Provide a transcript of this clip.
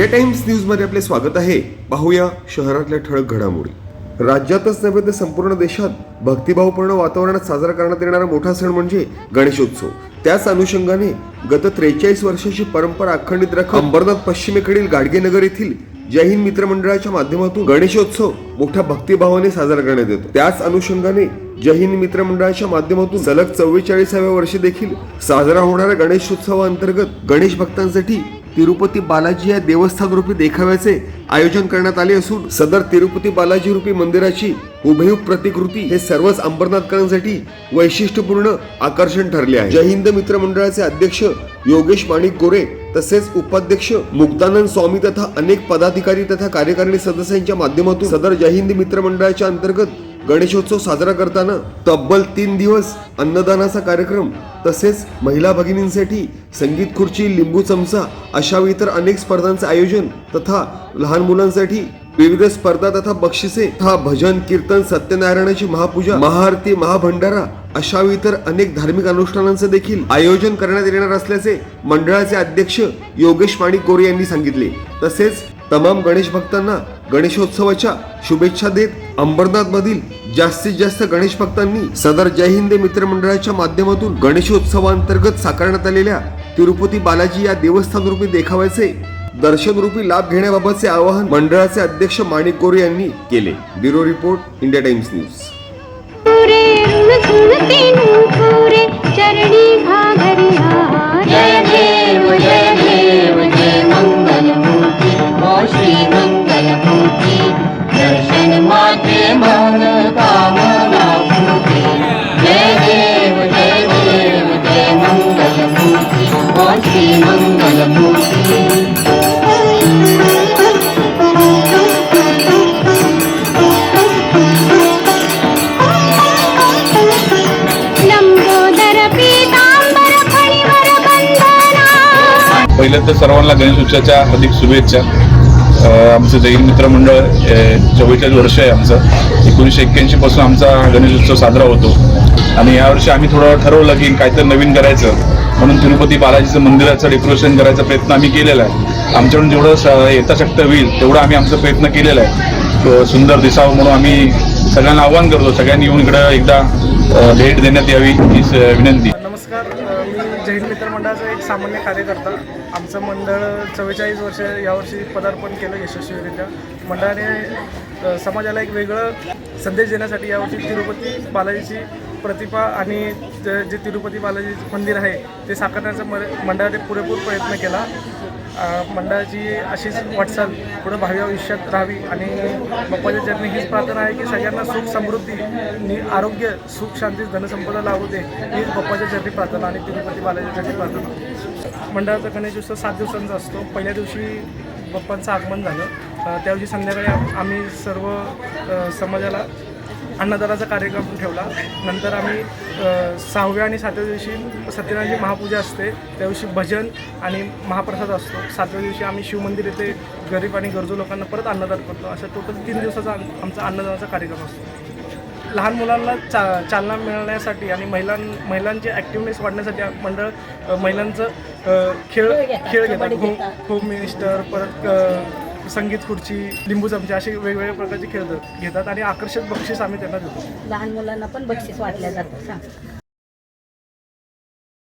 India times न्यूजमध्ये आपले स्वागत आहे. पाहूया शहरातल्या ठळक घडामोडी. राज्यातच नव्हे तर संपूर्ण देशात भक्तिभावपूर्ण वातावरणात साजरा करण्यात येणारा मोठा सण म्हणजे गणेशोत्सव. त्याच अनुषंगाने गत त्रेचाळीस वर्षाची परंपरा अखंडित राखत अंबरनाथ पश्चिमेकडील गाडगेनगर येथील जय हिंद मित्र मंडळाच्या माध्यमातून गणेशोत्सव मोठ्या भक्तिभावाने साजरा करण्यात येतो. त्याच अनुषंगाने जय हिंद मित्र मंडळाच्या माध्यमातून सलग चव्वेचाळीसाव्या वर्षी देखील साजरा होणाऱ्या गणेशोत्सवाअंतर्गत गणेश भक्तांसाठी तिरुपती बालाजी या देवस्थान रूपी देखाव्याचे आयोजन करण्यात आले असून सदर तिरुपती बालाजी रूपी मंदिराची हुबेहूब प्रतिकृती हे सर्वच अंबरनाथकरांसाठी वैशिष्ट्यपूर्ण आकर्षण ठरले आहे. जय हिंद मित्र मंडळाचे अध्यक्ष योगेश माणिक गोरे तसेच उपाध्यक्ष मुक्तानंद स्वामी तथा अनेक पदाधिकारी तथा कार्यकारिणी सदस्यांच्या माध्यमातून सदर जय हिंद मित्र मंडळाच्या अंतर्गत गणेशोत्सव साजरा करताना तब्बल तीन दिवस अन्नदानाचा कार्यक्रम तसेच महिला भगिनींसाठी संगीत खुर्ची लिंबू चमचा अशा इतर अनेक स्पर्धांचे आयोजन तथा लहान मुलांसाठी विविध स्पर्धा तथा बक्षिसे तथा भजन कीर्तन सत्यनारायणाची महापूजा महाआरती महाभंडारा अशा इतर अनेक धार्मिक अनुष्ठानांचे देखील आयोजन करण्यात येणार असल्याचे मंडळाचे अध्यक्ष योगेश माणिक गोरे यांनी सांगितले. तसेच तमाम गणेश भक्तांना गणेशोत्सवाच्या शुभेच्छा देत अंबरनाथ मधील जास्तीत जास्त गणेश भक्तांनी सदर जय हिंद मित्र मंडळाच्या माध्यमातून गणेशोत्सवांतर्गत साकारण्यात आलेल्या तिरुपती बालाजी या देवस्थान रूपी देखाव्याचे दर्शन रूपी लाभ घेण्याबाबतचे आवाहन मंडळाचे अध्यक्ष माणिक गोरे यांनी केले. Bureau report India Times news. ओ पहिलं तर सर्वांना गणेश उत्सवाच्या अधिक शुभेच्छा. आमचं जैन मित्र मंडळ चव्वेचाळीस वर्ष आहे आमचं. एकोणीसशे एक्क्याऐंशी पासून आमचा गणेशोत्सव साजरा होतो. आणि यावर्षी आम्ही थोडं ठरवलं की काहीतरी नवीन करायचं. म्हणून तिरुपती बालाजीचं मंदिराचं डेकोरेशन करायचा प्रयत्न आम्ही केलेला आहे. आमच्याकडून जेवढं स- शक्य होईल तेवढं आम्ही आमचा प्रयत्न केलेला आहे. सुंदर दिसावं म्हणून आम्ही सगळ्यांना आव्हान करतो. सगळ्यांनी येऊन इकडं एकदा भेट देण्यात यावी ही स- विनंती. नमस्कार मी जैन मित्र मंडळाचा एक सामान्य कार्यकर्ता. आमचं मंडळ चव्वेचाळीस वर्ष यावर्षी पदार्पण केलं यशस्वीरित्या. मंडळाने समाजाला एक वेगळं संदेश देण्यासाठी यावर्षी तिरुपती बालाजीची प्रतिभा आणि जे जे तिरुपती बालाजी मंदिर आहे ते साकारण्याचा म- मंडळाने पुरेपूर प्रयत्न केला. मंडळाची अशीच वाटचाल पुढं भावी आयुष्यात राहावी आणि बाप्पाच्या चरणी हीच प्रार्थना आहे की सगळ्यांना सुख समृद्धी आणि आरोग्य सुख शांती धनसंपदा लावू दे हीच बाप्पाच्या चरणी प्रार्थना आणि तिरुपती बालाजीच्या चरणी प्रार्थना मंडळाचा गणेशोत्सव सात दिवसांचा असतो. पहिल्या दिवशी बाप्पांचं आगमन झालं. त्याऐवजी त्या दिवशी संध्याकाळी आम्ही सर्व समाजाला अन्नदानाचा कार्यक्रम ठेवला. नंतर आम्ही सहाव्या आणि सातव्या दिवशी सत्यनारायणची महापूजा असते. त्या दिवशी भजन आणि महाप्रसाद असतो. सातव्या दिवशी आम्ही शिवमंदिर येथे गरीब आणि गरजू लोकांना परत अन्नदान करतो. अशा टोटल तीन दिवसाचा आम- आमचा अन्नदानाचा कार्यक्रम असतो. लहान मुलांना चा चालना मिळण्यासाठी आणि महिलां महिलांची ॲक्टिवनेस वाढण्यासाठी मंडळ महिलांचं खेळ खेळ घेतात. होम होम मिनिस्टर परत संगीत खुर्ची लिंबू चमचे असे वेगवेगळ्या प्रकारचे खेळ घेतात आणि आकर्षक बक्षीस आम्ही त्यांना देतो. लहान मुलांना पण बक्षीस वाटल्या जातं सांग.